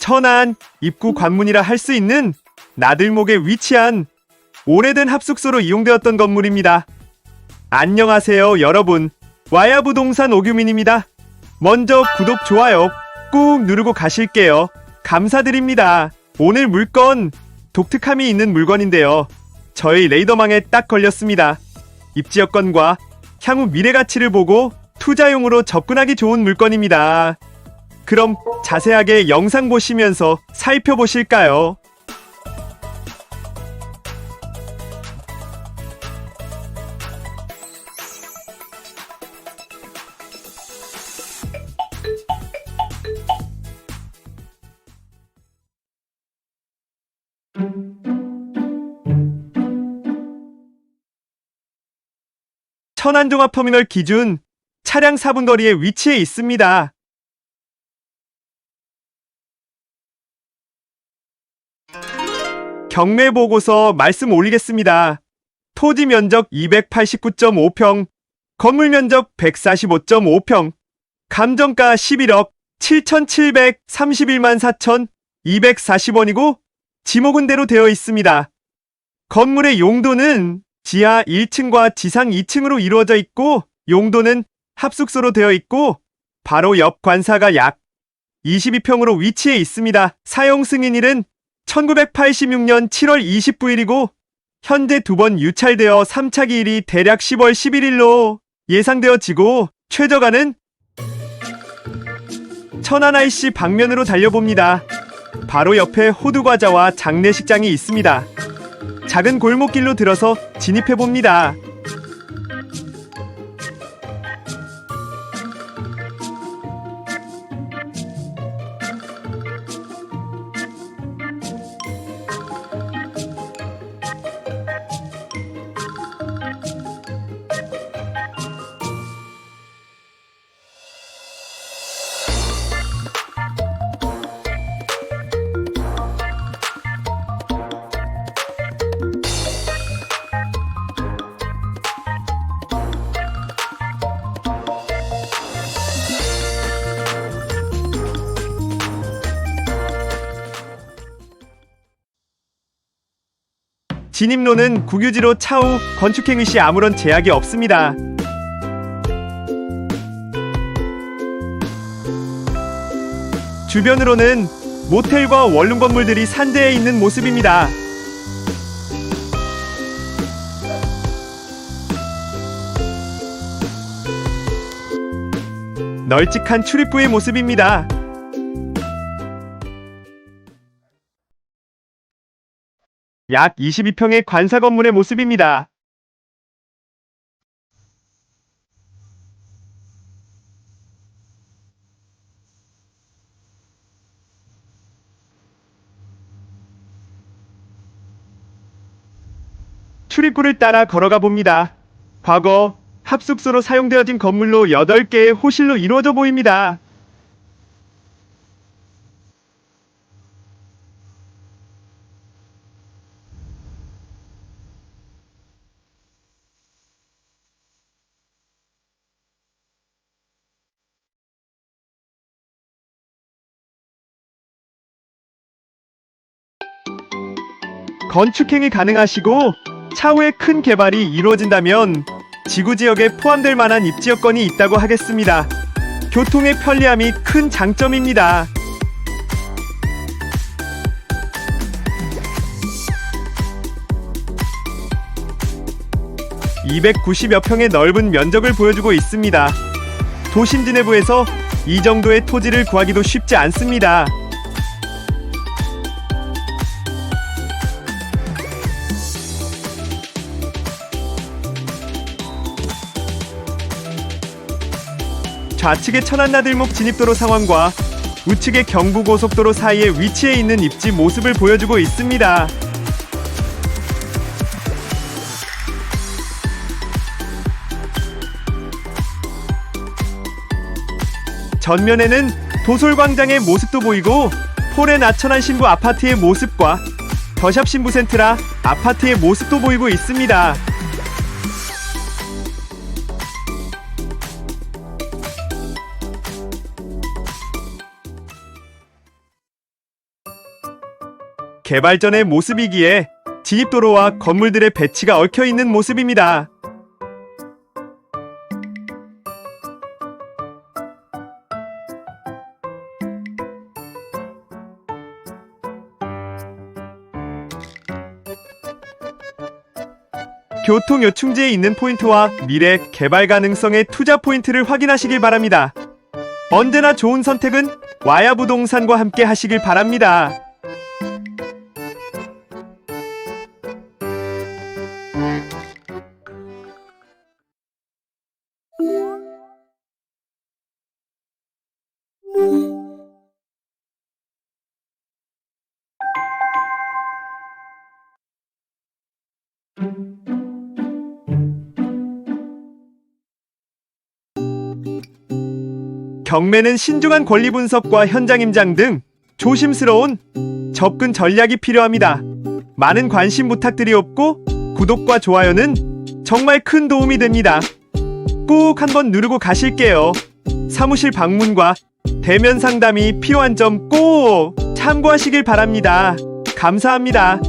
천안 입구 관문이라 할 수 있는 나들목에 위치한 오래된 합숙소로 이용되었던 건물입니다. 안녕하세요, 여러분. 와야 부동산 오규민입니다. 먼저 구독, 좋아요 꾹 누르고 가실게요. 감사드립니다. 오늘 물건 독특함이 있는 물건인데요. 저희 레이더망에 딱 걸렸습니다. 입지 여건과 향후 미래 가치를 보고 투자용으로 접근하기 좋은 물건입니다. 그럼 자세하게 영상 보시면서 살펴보실까요? 천안종합터미널 기준 차량 4분 거리에 위치해 있습니다. 경매 보고서 말씀 올리겠습니다. 토지 면적 289.5평, 건물 면적 145.5평, 감정가 11억 7,731만 4,240원이고 지목은 대로 되어 있습니다. 건물의 용도는 지하 1층과 지상 2층으로 이루어져 있고 용도는 합숙소로 되어 있고 바로 옆 관사가 약 22평으로 위치해 있습니다. 사용 승인일은 1986년 7월 29일이고 현재 두 번 유찰되어 3차 기일이 대략 10월 11일로 예상되어지고 최저가는 천안 IC 방면으로 달려봅니다. 바로 옆에 호두과자와 장례식장이 있습니다. 작은 골목길로 들어서 진입해 봅니다. 진입로는 국유지로 차후 건축행위 시 아무런 제약이 없습니다. 주변으로는 모텔과 원룸 건물들이 산재해 있는 모습입니다. 널찍한 출입구의 모습입니다. 약 22평의 관사 건물의 모습입니다. 출입구를 따라 걸어가 봅니다. 과거 합숙소로 사용되어진 건물로 8개의 호실로 이루어져 보입니다. 건축행위 가능하시고 차후에 큰 개발이 이루어진다면 지구 지역에 포함될 만한 입지 여건이 있다고 하겠습니다. 교통의 편리함이 큰 장점입니다. (290여 평의 넓은 면적을 보여주고 있습니다) 도심 진해부에서 이 정도의 토지를 구하기도 쉽지 않습니다. 좌측의 천안나들목 진입도로 상황과 우측의 경부고속도로 사이에 위치해 있는 입지 모습을 보여주고 있습니다. 전면에는 도솔광장의 모습도 보이고 폴의 나천한 신부 아파트의 모습과 더샵 신부 센트라 아파트의 모습도 보이고 있습니다. 개발 전의 모습이기에 진입도로와 건물들의 배치가 얽혀 있는 모습입니다. 교통 요충지에 있는 포인트와 미래 개발 가능성의 투자 포인트를 확인하시길 바랍니다. 언제나 좋은 선택은 와야 부동산과 함께 하시길 바랍니다. 경매는 신중한 권리 분석과 현장 임장 등 조심스러운 접근 전략이 필요합니다. 많은 관심 부탁드리옵고 구독과 좋아요는 정말 큰 도움이 됩니다. 꾹 한번 누르고 가실게요. 사무실 방문과 대면 상담이 필요한 점 꼭 참고하시길 바랍니다. 감사합니다.